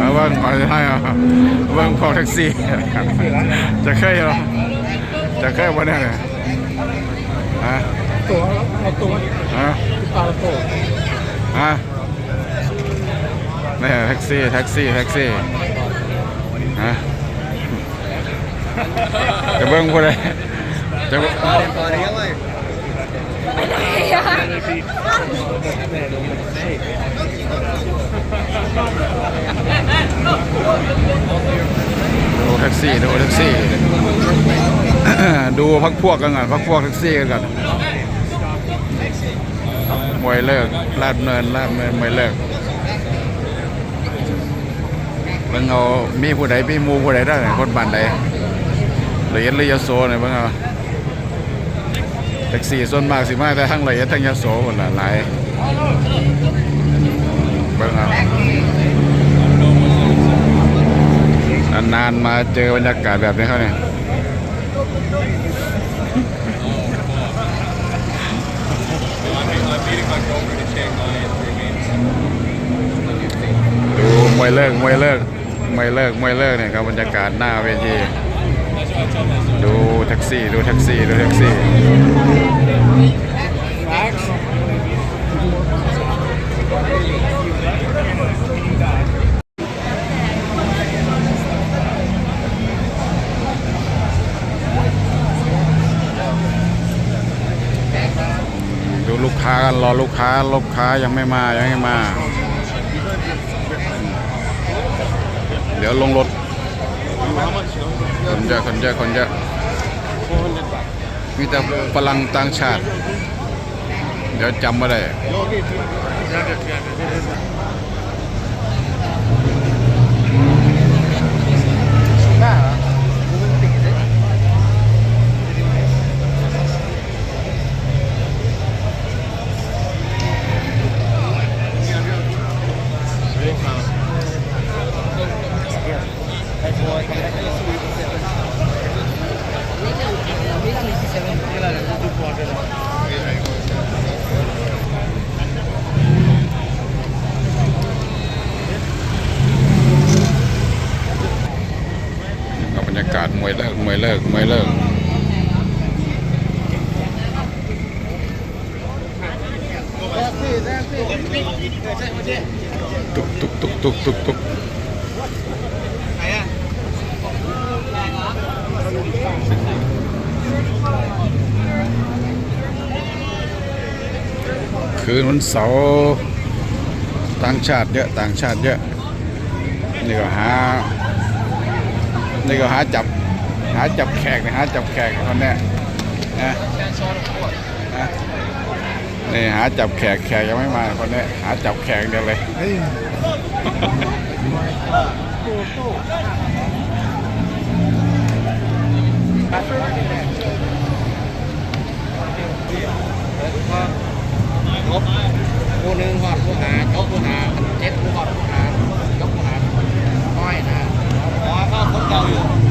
มาเบิ้งไปให้อะเบิ้งพอแท็กซี่ จะเคยเหรอจะเคยวันนี้เนี่ยฮะตัวเอาตัวฮะปลาตัวฮะนี่แท็กซี่แท็กซี่แท็กซี่ฮะจะเบิ้งผู้ใดจะเบิ่งดูแท็ก ซี่ดูแท็กซี่ ดูพักพวกกันก่อนพักพวกแท็กซี่กันก่อนมวยเลิกลาดเนินลาดเนินมวยเลิกเบิ่งเอามีผู้ใดมีหมูผู้ใดได้คนบ้านใดละเอียดเลยยโสเนี่ยเบิ่งเอาแท็กซี่ส่วนมากสิมาแต่ทั้งละเอียดทั้งยโสหมดละหลายเบิ่งเอา นานๆมาเจอบรรยากาศแบบนี้เขาเนี่ยดูมวยเลิกมวยเลิกมวยเลิกมวยเลิกเนี่ยครับบรรยากาศหน้าเวทีดูแท็กซี่ ดูแท็กซี่ ดูแท็กซี่ ดูลูกค้ากันรอลูกค้าลูกค้ายังไม่มายังไม่มา เดี๋ยวลงรถคนเยอะคนเยอะคนเยอะมีแต่พลังต่างชาติ เดี๋ยวจำไม่ได้ กับบรรยากาศม วยเลิกมวยเลิกมวยเลิกตุกตุกตุกตุกตุกตุกคืนวันเสาร์ต่างชาติเยอะต่างชาติเยอะนี่ก็หานี่ก็หาจับ หาจับแขกนะหาจับแขกคนเนี้ยนะนะนี่หาจับแขกแขกยังไม่มาคนเนี้ยหาจับแขกเดียวเลยครบผู้หนึ่งหอดผู้หาจบผู้หาเจ็ดผู้หอดผู้หายกผู้หาก้อยนะอ๋อก็คนเก่าอยู่